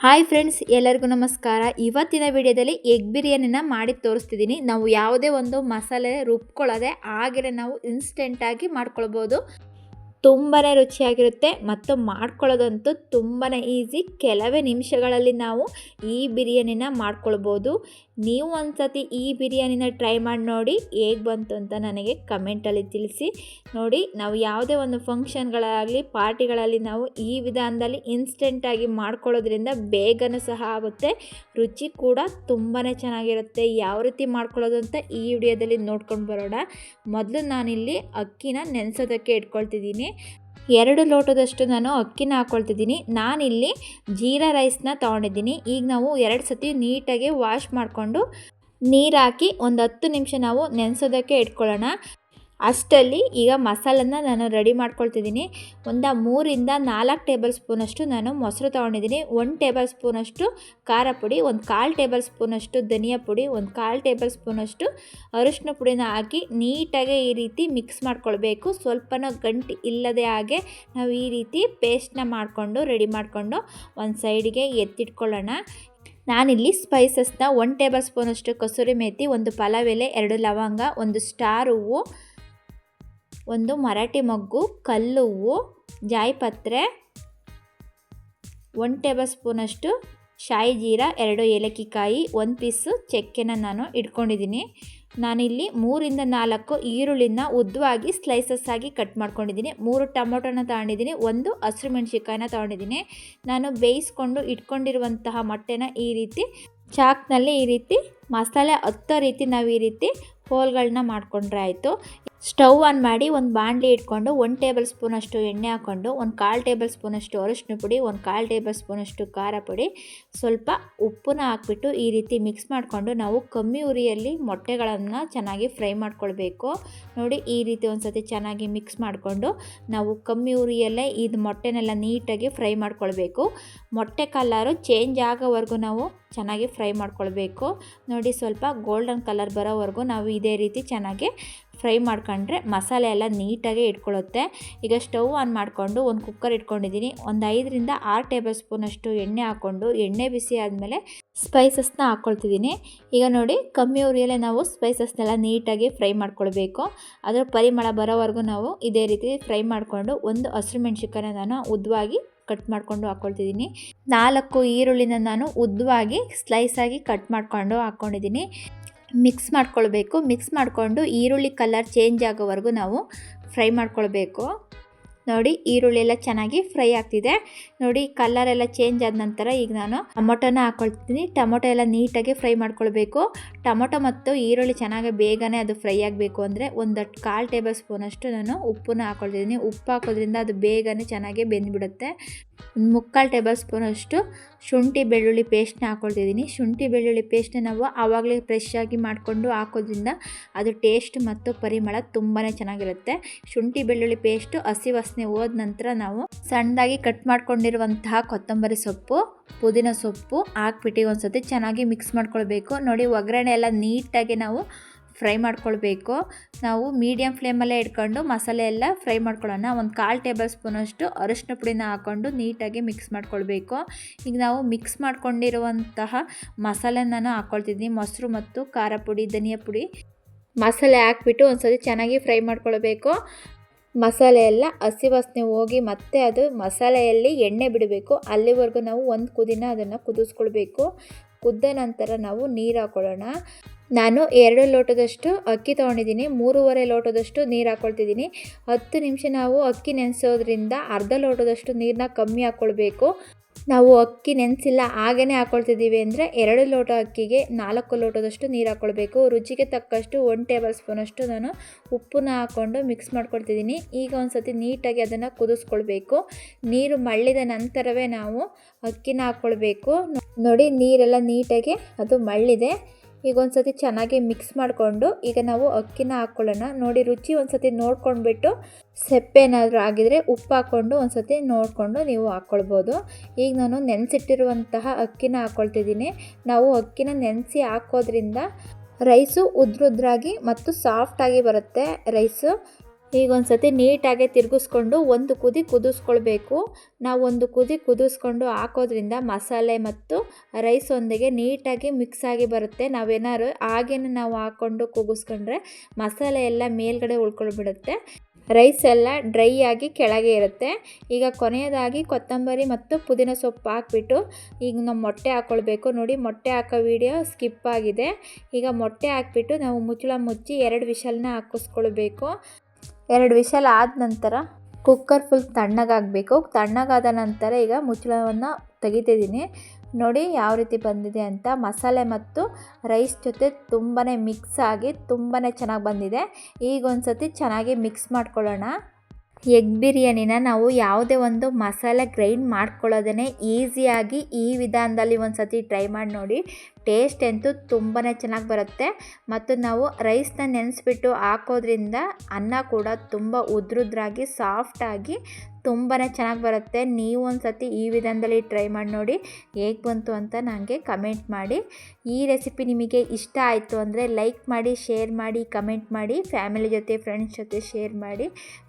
Hi friends, ಎಲ್ಲರಿಗೂ ನಮಸ್ಕಾರ. ಇವತ್ತಿನ ವಿಡಿಯೋದಲ್ಲಿ ಎಗ್ ಬಿರಿಯಾನಿನ ಮಾಡಿ ತೋರಿಸ್ತಿದ್ದೀನಿ. ನಾವು ಯಾವುದೇ ಒಂದು ಮಸಾಲೆ ರುಬ್ಕೊಳ್ಳೋದೆ ಹಾಗೆಯೇ ನಾವು ಇನ್ಸ್ಟೆಂಟಾಗಿ ಮಾಡ್ಕೊಳ್ಬೋದು. ತುಂಬಾ ರುಚಿಯಾಗಿರುತ್ತೆ. ಮತ್ತು ಮಾಡ್ಕೊಳ್ಳೋದಂತೂ ತುಂಬಾ ಈಸಿ. ಕೆಲವೇ ನಿಮಿಷಗಳಲ್ಲಿ ನಾವು ಈ ಬಿರಿಯಾನಿನ ಮಾಡ್ಕೊಳ್ಬೋದು. ನೀವು ಒಂದ್ಸತಿ ಈ ಬಿರಿಯಾನಿನ ಟ್ರೈ ಮಾಡಿ ನೋಡಿ, ಹೇಗೆ ಬಂತು ಅಂತ ನನಗೆ ಕಮೆಂಟಲ್ಲಿ ತಿಳಿಸಿ. ನೋಡಿ, ನಾವು ಯಾವುದೇ ಒಂದು ಫಂಕ್ಷನ್ಗಳಾಗಲಿ ಪಾರ್ಟಿಗಳಲ್ಲಿ ನಾವು ಈ ವಿಧಾನದಲ್ಲಿ ಇನ್ಸ್ಟೆಂಟಾಗಿ ಮಾಡ್ಕೊಳ್ಳೋದ್ರಿಂದ ಬೇಗನೂ ಸಹ ಆಗುತ್ತೆ. ರುಚಿ ಕೂಡ ತುಂಬಾ ಚೆನ್ನಾಗಿರುತ್ತೆ. ಯಾವ ರೀತಿ ಮಾಡ್ಕೊಳ್ಳೋದು ಅಂತ ಈ ವಿಡಿಯೋದಲ್ಲಿ ನೋಡ್ಕೊಂಡು ಬರೋಣ. ಮೊದಲು ನಾನಿಲ್ಲಿ ಅಕ್ಕಿನ ನೆನೆಸೋದಕ್ಕೆ ಇಟ್ಕೊಳ್ತಿದ್ದೀನಿ. ಎರಡು ಲೋಟದಷ್ಟು ನಾನು ಅಕ್ಕಿನ ಹಾಕ್ಕೊಳ್ತಿದ್ದೀನಿ ನಾನಿಲ್ಲಿ ಜೀರಾ ರೈಸ್ನ ತೊಗೊಂಡಿದ್ದೀನಿ. ಈಗ ನಾವು ಎರಡು ಸತಿ ನೀಟಾಗಿ ವಾಶ್ ಮಾಡಿಕೊಂಡು ನೀರು ಹಾಕಿ ಒಂದು ಹತ್ತು ನಿಮಿಷ ನಾವು ನೆನೆಸೋದಕ್ಕೆ ಇಟ್ಕೊಳ್ಳೋಣ. ಅಷ್ಟಲ್ಲಿ ಈಗ ಮಸಾಲನ್ನ ನಾನು ರೆಡಿ ಮಾಡ್ಕೊಳ್ತಿದ್ದೀನಿ. ಒಂದು ಮೂರಿಂದ ನಾಲ್ಕು ಟೇಬಲ್ ಸ್ಪೂನಷ್ಟು ನಾನು ಮೊಸರು ತೊಗೊಂಡಿದ್ದೀನಿ. ಒಂದು ಟೇಬಲ್ ಸ್ಪೂನಷ್ಟು ಖಾರ ಪುಡಿ, ಒಂದು ಕಾಲು ಟೇಬಲ್ ಸ್ಪೂನಷ್ಟು ಧನಿಯಾ ಪುಡಿ, ಒಂದು ಕಾಲು ಟೇಬಲ್ ಸ್ಪೂನಷ್ಟು ಅರಿಶಿನ ಪುಡಿನ ಹಾಕಿ ನೀಟಾಗಿ ಈ ರೀತಿ ಮಿಕ್ಸ್ ಮಾಡ್ಕೊಳ್ಬೇಕು. ಸ್ವಲ್ಪನೂ ಗಂಟು ಇಲ್ಲದೆ ಹಾಗೆ ನಾವು ಈ ರೀತಿ ಪೇಸ್ಟ್ನ ಮಾಡಿಕೊಂಡು ರೆಡಿ ಮಾಡಿಕೊಂಡು ಒಂದು ಸೈಡಿಗೆ ಎತ್ತಿಟ್ಕೊಳ್ಳೋಣ. ನಾನಿಲ್ಲಿ ಸ್ಪೈಸಸ್ನ ಒನ್ ಟೇಬಲ್ ಸ್ಪೂನಷ್ಟು ಕಸೂರಿ ಮೇತಿ, ಒಂದು ಪಲಾವ್ ಎಲೆ, ಎರಡು ಲವಂಗ, ಒಂದು ಸ್ಟಾರ್ ಹೂವು ಒಂದು ಮರಾಠಿ ಮೊಗ್ಗು, ಕಲ್ಲು, ಹೂವು, ಜಾಯಿಪತ್ರೆ ಒನ್ ಟೇಬಲ್ ಸ್ಪೂನಷ್ಟು ಶಾಯಿ ಜೀರಾ ಎರಡು ಏಲಕ್ಕಿಕಾಯಿ, ಒಂದು ಪೀಸು ಚಕ್ಕೆನ ನಾನು ಇಟ್ಕೊಂಡಿದ್ದೀನಿ. ನಾನಿಲ್ಲಿ ಮೂರಿಂದ ನಾಲ್ಕು ಈರುಳ್ಳಿನ ಉದ್ದವಾಗಿ ಸ್ಲೈಸಸ್ ಆಗಿ ಕಟ್ ಮಾಡ್ಕೊಂಡಿದ್ದೀನಿ. ಮೂರು ಟೊಮೊಟೊನ ತಗೊಂಡಿದ್ದೀನಿ, ಒಂದು ಹಸಿರು ಮೆಣಸಿನ್ಕಾಯಿನ ತೊಗೊಂಡಿದ್ದೀನಿ. ನಾನು ಬೇಯಿಸ್ಕೊಂಡು ಇಟ್ಕೊಂಡಿರುವಂತಹ ಮೊಟ್ಟೆನ ಈ ರೀತಿ ಚಾಕ್ನಲ್ಲಿ ಈ ರೀತಿ ಮಸಾಲೆ ಹತ್ತೋ ರೀತಿ ನಾವು ಈ ರೀತಿ ಹೋಲ್ಗಳನ್ನ ಮಾಡಿಕೊಂಡ್ರೆ ಆಯಿತು. ಸ್ಟವ್ ಆನ್ ಮಾಡಿ ಒಂದು ಬಾಣಲಿ ಇಟ್ಕೊಂಡು ಒಂದು ಟೇಬಲ್ ಸ್ಪೂನಷ್ಟು ಎಣ್ಣೆ ಹಾಕ್ಕೊಂಡು ಒಂದು ಕಾಲು ಟೇಬಲ್ ಸ್ಪೂನಷ್ಟು ಅರಿಶಿನ ಪುಡಿ, ಒಂದು ಕಾಲು ಟೇಬಲ್ ಸ್ಪೂನಷ್ಟು ಖಾರ ಪುಡಿ, ಸ್ವಲ್ಪ ಉಪ್ಪನ್ನ ಹಾಕ್ಬಿಟ್ಟು ಈ ರೀತಿ ಮಿಕ್ಸ್ ಮಾಡಿಕೊಂಡು ನಾವು ಕಮ್ಮಿ ಉರಿಯಲ್ಲಿ ಮೊಟ್ಟೆಗಳನ್ನು ಚೆನ್ನಾಗಿ ಫ್ರೈ ಮಾಡ್ಕೊಳ್ಬೇಕು. ನೋಡಿ ಈ ರೀತಿ ಒಂದು ಸತಿ ಚೆನ್ನಾಗಿ ಮಿಕ್ಸ್ ಮಾಡಿಕೊಂಡು ನಾವು ಕಮ್ಮಿ ಉರಿಯಲ್ಲೇ ಇದು ಮೊಟ್ಟೆನೆಲ್ಲ ನೀಟಾಗಿ ಫ್ರೈ ಮಾಡ್ಕೊಳ್ಬೇಕು. ಮೊಟ್ಟೆ ಕಲರು ಚೇಂಜ್ ಆಗೋವರೆಗೂ ನಾವು ಚೆನ್ನಾಗಿ ಫ್ರೈ ಮಾಡ್ಕೊಳ್ಬೇಕು. ನೋಡಿ ಸ್ವಲ್ಪ ಗೋಲ್ಡನ್ ಕಲರ್ ಬರೋವರೆಗೂ ನಾವು ಇದೇ ರೀತಿ ಚೆನ್ನಾಗಿ ಫ್ರೈ ಮಾಡ್ಕೊಂಡ್ರೆ ಮಸಾಲೆ ಎಲ್ಲ ನೀಟಾಗಿ ಇಟ್ಕೊಳ್ಳುತ್ತೆ. ಈಗ ಸ್ಟವ್ ಆನ್ ಮಾಡಿಕೊಂಡು ಒಂದು ಕುಕ್ಕರ್ ಇಟ್ಕೊಂಡಿದ್ದೀನಿ. ಒಂದು ಐದರಿಂದ ಆರು ಟೇಬಲ್ ಸ್ಪೂನಷ್ಟು ಎಣ್ಣೆ ಹಾಕ್ಕೊಂಡು ಎಣ್ಣೆ ಬಿಸಿ ಆದಮೇಲೆ ಸ್ಪೈಸಸ್ನ ಹಾಕ್ಕೊಳ್ತಿದ್ದೀನಿ. ಈಗ ನೋಡಿ, ಕಮ್ಮಿ ಉರಿಯಲ್ಲೇ ನಾವು ಸ್ಪೈಸಸ್ನೆಲ್ಲ ನೀಟಾಗಿ ಫ್ರೈ ಮಾಡ್ಕೊಳ್ಬೇಕು. ಅದರ ಪರಿಮಳ ಬರೋವರೆಗೂ ನಾವು ಇದೇ ರೀತಿ ಫ್ರೈ ಮಾಡಿಕೊಂಡು ಒಂದು ಹಸಿರು ಮೆಣಸಿನ್ಕಾಯಿನ ನಾನು ಉದ್ದವಾಗಿ ಕಟ್ ಮಾಡಿಕೊಂಡು ಹಾಕ್ಕೊಳ್ತಿದ್ದೀನಿ. ನಾಲ್ಕು ಈರುಳ್ಳಿನ ನಾನು ಉದ್ದವಾಗಿ ಸ್ಲೈಸಾಗಿ ಕಟ್ ಮಾಡಿಕೊಂಡು ಹಾಕ್ಕೊಂಡಿದ್ದೀನಿ. ಮಿಕ್ಸ್ ಮಾಡ್ಕೊಳ್ಬೇಕು. ಮಿಕ್ಸ್ ಮಾಡಿಕೊಂಡು ಈರುಳ್ಳಿ ಕಲರ್ ಚೇಂಜ್ ಆಗೋವರೆಗೂ ನಾವು ಫ್ರೈ ಮಾಡ್ಕೊಳ್ಬೇಕು. ನೋಡಿ ಈರುಳ್ಳಿ ಎಲ್ಲ ಚೆನ್ನಾಗಿ ಫ್ರೈ ಆಗ್ತಿದೆ. ನೋಡಿ ಕಲರ್ ಎಲ್ಲ ಚೇಂಜ್ ಆದ ನಂತರ ಈಗ ನಾನು ಟೊಮೊಟೊನ ಹಾಕೊಳ್ತೀನಿ. ಟೊಮೊಟೊ ಎಲ್ಲ ನೀಟಾಗಿ ಫ್ರೈ ಮಾಡ್ಕೊಳ್ಬೇಕು. ಟೊಮೊಟೊ ಮತ್ತು ಈರುಳ್ಳಿ ಚೆನ್ನಾಗಿ ಬೇಗನೆ ಅದು ಫ್ರೈ ಆಗಬೇಕು ಅಂದರೆ ಒಂದು ಕಾಲು ಟೇಬಲ್ ಸ್ಪೂನಷ್ಟು ನಾನು ಉಪ್ಪನ್ನ ಹಾಕೊಳ್ತಿದ್ದೀನಿ. ಉಪ್ಪು ಹಾಕೋದ್ರಿಂದ ಅದು ಬೇಗನೆ ಚೆನ್ನಾಗಿ ಬೆಂದ್ಬಿಡುತ್ತೆ. ಒಂದು ಮುಕ್ಕಾಲು ಟೇಬಲ್ ಸ್ಪೂನಷ್ಟು ಶುಂಠಿ ಬೆಳ್ಳುಳ್ಳಿ ಪೇಸ್ಟ್ನ ಹಾಕೊಳ್ತಿದ್ದೀನಿ. ಶುಂಠಿ ಬೆಳ್ಳುಳ್ಳಿ ಪೇಸ್ಟ್ನ ನಾವು ಆವಾಗಲೇ ಫ್ರೆಶ್ ಆಗಿ ಮಾಡಿಕೊಂಡು ಹಾಕೋದ್ರಿಂದ ಅದು ಟೇಸ್ಟ್ ಮತ್ತು ಪರಿಮಳ ತುಂಬಾ ಚೆನ್ನಾಗಿರುತ್ತೆ. ಶುಂಠಿ ಬೆಳ್ಳುಳ್ಳಿ ಪೇಸ್ಟು ಹಸಿ ವಾಸನೆ ಹೋದ ನಂತರ ನಾವು ಸಣ್ಣದಾಗಿ ಕಟ್ ಮಾಡ್ಕೊಂಡಿರುವಂತಹ ಕೊತ್ತಂಬರಿ ಸೊಪ್ಪು, ಪುದೀನ ಸೊಪ್ಪು ಹಾಕ್ಬಿಟ್ಟು ಒಂದ್ಸತಿ ಚೆನ್ನಾಗಿ ಮಿಕ್ಸ್ ಮಾಡ್ಕೊಳ್ಬೇಕು. ನೋಡಿ ಒಗ್ಗರಣೆ ಎಲ್ಲ ನೀಟಾಗಿ ನಾವು ಫ್ರೈ ಮಾಡ್ಕೊಳ್ಬೇಕು. ನಾವು ಮೀಡಿಯಮ್ ಫ್ಲೇಮಲ್ಲೇ ಇಟ್ಕೊಂಡು ಮಸಾಲೆ ಎಲ್ಲ ಫ್ರೈ ಮಾಡ್ಕೊಳ್ಳೋಣ. ಒಂದು ಕಾಲು ಟೇಬಲ್ ಸ್ಪೂನಷ್ಟು ಅರಿಶಿನ ಪುಡಿನ ಹಾಕ್ಕೊಂಡು ನೀಟಾಗಿ ಮಿಕ್ಸ್ ಮಾಡ್ಕೊಳ್ಬೇಕು. ಈಗ ನಾವು ಮಿಕ್ಸ್ ಮಾಡ್ಕೊಂಡಿರುವಂತಹ ಮಸಾಲೆ ನಾನು ಹಾಕ್ಕೊಳ್ತಿದ್ದೀನಿ ಮೊಸರು ಮತ್ತು ಖಾರ ಪುಡಿ, ಧನಿಯಾ ಪುಡಿ ಮಸಾಲೆ ಹಾಕ್ಬಿಟ್ಟು ಒಂದ್ಸತಿ ಚೆನ್ನಾಗಿ ಫ್ರೈ ಮಾಡ್ಕೊಳ್ಬೇಕು. ಮಸಾಲೆ ಎಲ್ಲ ಹಸಿ ವಾಸನೆ ಹೋಗಿ ಮತ್ತೆ ಅದು ಮಸಾಲೆಯಲ್ಲಿ ಎಣ್ಣೆ ಬಿಡಬೇಕು. ಅಲ್ಲಿವರೆಗೂ ನಾವು ಒಂದು ಕುದಿನ ಅದನ್ನು ಕುದಿಸ್ಕೊಳ್ಬೇಕು. ಕುದ್ದ ನಂತರ ನಾವು ನೀರು ಹಾಕೊಳ್ಳೋಣ. ನಾನು ಎರಡು ಲೋಟದಷ್ಟು ಅಕ್ಕಿ ತೊಗೊಂಡಿದ್ದೀನಿ. ಮೂರುವರೆ ಲೋಟದಷ್ಟು ನೀರು ಹಾಕ್ಕೊಳ್ತಿದ್ದೀನಿ ಹತ್ತು ನಿಮಿಷ ನಾವು ಅಕ್ಕಿ ನೆನೆಸೋದ್ರಿಂದ ಅರ್ಧ ಲೋಟದಷ್ಟು ನೀರನ್ನ ಕಮ್ಮಿ ಹಾಕ್ಕೊಳ್ಬೇಕು ನಾವು ಅಕ್ಕಿ ನೆನೆಸಿಲ್ಲ ಹಾಗೇ ಹಾಕ್ಕೊಳ್ತಿದ್ದೀವಿ ಅಂದರೆ ಎರಡು ಲೋಟ ಅಕ್ಕಿಗೆ ನಾಲ್ಕು ಲೋಟದಷ್ಟು ನೀರು ಹಾಕ್ಕೊಳ್ಬೇಕು ರುಚಿಗೆ ತಕ್ಕಷ್ಟು ಒನ್ ಟೇಬಲ್ ಸ್ಪೂನಷ್ಟು ನಾನು ಉಪ್ಪನ್ನ ಹಾಕ್ಕೊಂಡು ಮಿಕ್ಸ್ ಮಾಡ್ಕೊಳ್ತಿದ್ದೀನಿ. ಈಗ ಒಂದು ಸತಿ ನೀಟಾಗಿ ಅದನ್ನು ಕುದಿಸ್ಕೊಳ್ಬೇಕು. ನೀರು ಮಳ್ಳಿದ ನಂತರವೇ ನಾವು ಅಕ್ಕಿನ ಹಾಕ್ಕೊಳ್ಬೇಕು ನೋಡಿ ನೀರೆಲ್ಲ ನೀಟಾಗಿ ಅದು ಮಳ್ಳಿದೆ. ಈಗ ಒಂದು ಸತಿ ಚೆನ್ನಾಗಿ ಮಿಕ್ಸ್ ಮಾಡಿಕೊಂಡು ಈಗ ನಾವು ಅಕ್ಕಿನ ಹಾಕ್ಕೊಳ್ಳೋಣ ನೋಡಿ, ರುಚಿ ಒಂದು ಸತಿ ನೋಡ್ಕೊಂಡ್ಬಿಟ್ಟು ಸೆಪ್ಪೆ ಏನಾದರೂ ಆಗಿದರೆ ಉಪ್ಪು ಹಾಕ್ಕೊಂಡು ಒಂದು ಸತಿ ನೋಡಿಕೊಂಡು ನೀವು ಹಾಕ್ಕೊಳ್ಬೋದು ಈಗ ನಾನು ನೆನೆಸಿಟ್ಟಿರುವಂತಹ ಅಕ್ಕಿನ ಹಾಕ್ಕೊಳ್ತಿದ್ದೀನಿ ನಾವು ಅಕ್ಕಿನ ನೆನೆಸಿ ಹಾಕೋದ್ರಿಂದ ರೈಸು ಉದ್ರುದ್ರಾಗಿ ಮತ್ತು ಸಾಫ್ಟಾಗಿ ಬರುತ್ತೆ. ರೈಸು ಈಗ ಒಂದು ಸತಿ ನೀಟಾಗೆ ತಿರುಗಿಸ್ಕೊಂಡು ಒಂದು ಕುದಿ ಕುದಿಸ್ಕೊಳ್ಬೇಕು. ನಾವು ಒಂದು ಕುದಿ ಕುದಿಸ್ಕೊಂಡು ಹಾಕೋದ್ರಿಂದ ಮಸಾಲೆ ಮತ್ತು ರೈಸ್ ಒಂದಿಗೆ ನೀಟಾಗಿ ಮಿಕ್ಸ್ ಆಗಿ ಬರುತ್ತೆ. ನಾವೇನಾದ್ರು ಹಾಗೇನೆ ನಾವು ಹಾಕ್ಕೊಂಡು ಕೂಗಿಸ್ಕೊಂಡ್ರೆ ಮಸಾಲೆ ಎಲ್ಲ ಮೇಲ್ಗಡೆ ಉಳ್ಕೊಳ್ಬಿಡುತ್ತೆ. ರೈಸ್ ಎಲ್ಲ ಡ್ರೈ ಆಗಿ ಕೆಳಗೆ ಇರುತ್ತೆ. ಈಗ ಕೊನೆಯದಾಗಿ ಕೊತ್ತಂಬರಿ ಮತ್ತು ಪುದೀನ ಸೊಪ್ಪು ಹಾಕ್ಬಿಟ್ಟು ಈಗ ನಾವು ಮೊಟ್ಟೆ ಹಾಕ್ಕೊಳ್ಬೇಕು ನೋಡಿ ಮೊಟ್ಟೆ ಹಾಕೋ ವಿಡಿಯೋ ಸ್ಕಿಪ್ ಆಗಿದೆ. ಈಗ ಮೊಟ್ಟೆ ಹಾಕ್ಬಿಟ್ಟು ನಾವು ಮುಚ್ಚಳ ಮುಚ್ಚಿ ಎರಡು ವಿಷಲ್ನ ಹಾಕಿಸ್ಕೊಳ್ಬೇಕು. ಎರಡು ವಿಷಲ್ ಆದ ನಂತರ ಕುಕ್ಕರ್ ಫುಲ್ ತಣ್ಣಗಾಗಬೇಕು. ತಣ್ಣಗಾದ ನಂತರ ಈಗ ಮುಚ್ಚಳವನ್ನು ತೆಗಿತಿದ್ದೀನಿ. ನೋಡಿ ಯಾವ ರೀತಿ ಬಂದಿದೆ ಅಂತ. ಮಸಾಲೆ ಮತ್ತು ರೈಸ್ ಜೊತೆ ತುಂಬಾ ಮಿಕ್ಸ್ ಆಗಿ ತುಂಬಾ ಚೆನ್ನಾಗಿ ಬಂದಿದೆ. ಈಗ ಒಂದು ಸತಿ ಚೆನ್ನಾಗಿ ಮಿಕ್ಸ್ ಮಾಡ್ಕೊಳ್ಳೋಣ. ಎಗ್ ಬಿರಿಯಾನಿನ ನಾವು ಯಾವುದೇ ಒಂದು ಮಸಾಲೆ ಗ್ರೈಂಡ್ ಮಾಡ್ಕೊಳ್ಳೋದೇ ಈಸಿಯಾಗಿ ಈ ವಿಧಾನದಲ್ಲಿ ಒಂದು ಸತಿ ಟ್ರೈ ಮಾಡಿ ನೋಡಿ. ಟೇಸ್ಟ್ ಅಂತೂ ತುಂಬಾ ಚೆನ್ನಾಗಿ ಬರುತ್ತೆ. ಮತ್ತು ನಾವು ರೈಸ್ನ ನೆನೆಸ್ಬಿಟ್ಟು ಹಾಕೋದ್ರಿಂದ ಅನ್ನ ಕೂಡ ತುಂಬ ಉದ್ರುದ್ರಾಗಿ ಸಾಫ್ಟಾಗಿ ತುಂಬಾ ಚೆನ್ನಾಗಿ ಬರುತ್ತೆ. ನೀವು ಒಂದು ಸತಿ ಈ ವಿಧಾನದಲ್ಲಿ ಟ್ರೈ ಮಾಡಿ ನೋಡಿ, ಹೇಗೆ ಬಂತು ಅಂತ ನನಗೆ ಕಮೆಂಟ್ ಮಾಡಿ. ಈ ರೆಸಿಪಿ ನಿಮಗೆ ಇಷ್ಟ ಆಯಿತು ಅಂದರೆ ಲೈಕ್ ಮಾಡಿ, ಶೇರ್ ಮಾಡಿ, ಕಮೆಂಟ್ ಮಾಡಿ, ಫ್ಯಾಮಿಲಿ ಜೊತೆ, ಫ್ರೆಂಡ್ಸ್ ಜೊತೆ ಶೇರ್ ಮಾಡಿ.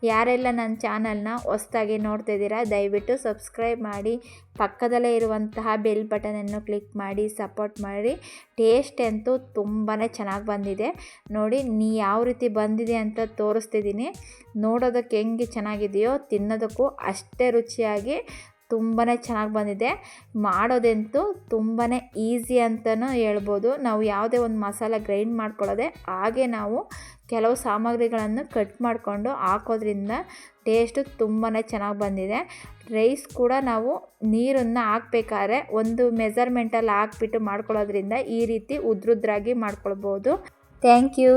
ಯಾರೆಲ್ಲ ನನ್ನ ಚಾನಲ್ನ ಹೊಸ್ದಾಗಿ ನೋಡ್ತಿದ್ದೀರಾ ದಯವಿಟ್ಟು ಸಬ್ಸ್ಕ್ರೈಬ್ ಮಾಡಿ. ಪಕ್ಕದಲ್ಲೇ ಇರುವಂತಹ ಬೆಲ್ ಬಟನನ್ನು ಕ್ಲಿಕ್ ಮಾಡಿ, ಸಪೋರ್ಟ್ ಮಾಡಿ. ಟೇಸ್ಟ್ ಅಂತೂ ತುಂಬಾ ಚೆನ್ನಾಗಿ ಬಂದಿದೆ. ನೋಡಿ, ನೀ ಯಾವ ರೀತಿ ಬಂದಿದೆ ಅಂತ ತೋರಿಸ್ತಿದ್ದೀನಿ. ನೋಡೋದಕ್ಕೆ ಹೆಂಗೆ ಚೆನ್ನಾಗಿದೆಯೋ, ತಿನ್ನೋದಕ್ಕೂ ಅಷ್ಟೇ ರುಚಿಯಾಗಿ ತುಂಬಾ ಚೆನ್ನಾಗಿ ಬಂದಿದೆ. ಮಾಡೋದಂತೂ ತುಂಬಾ ಈಸಿ ಅಂತಲೂ ಹೇಳ್ಬೋದು. ನಾವು ಯಾವುದೇ ಒಂದು ಮಸಾಲ ಗ್ರೈಂಡ್ ಮಾಡ್ಕೊಳ್ಳೋದೆ, ಹಾಗೆ ನಾವು ಕೆಲವು ಸಾಮಗ್ರಿಗಳನ್ನು ಕಟ್ ಮಾಡಿಕೊಂಡು ಹಾಕೋದ್ರಿಂದ ಟೇಸ್ಟು ತುಂಬಾ ಚೆನ್ನಾಗಿ ಬಂದಿದೆ. ರೈಸ್ ಕೂಡ ನಾವು ನೀರನ್ನು ಹಾಕ್ಬೇಕಾದ್ರೆ ಒಂದು ಮೆಸರ್ಮೆಂಟಲ್ಲಿ ಹಾಕ್ಬಿಟ್ಟು ಮಾಡ್ಕೊಳ್ಳೋದ್ರಿಂದ ಈ ರೀತಿ ಉದ್ರುದ್ರಾಗಿ ಮಾಡ್ಕೊಳ್ಬೋದು. Thank you.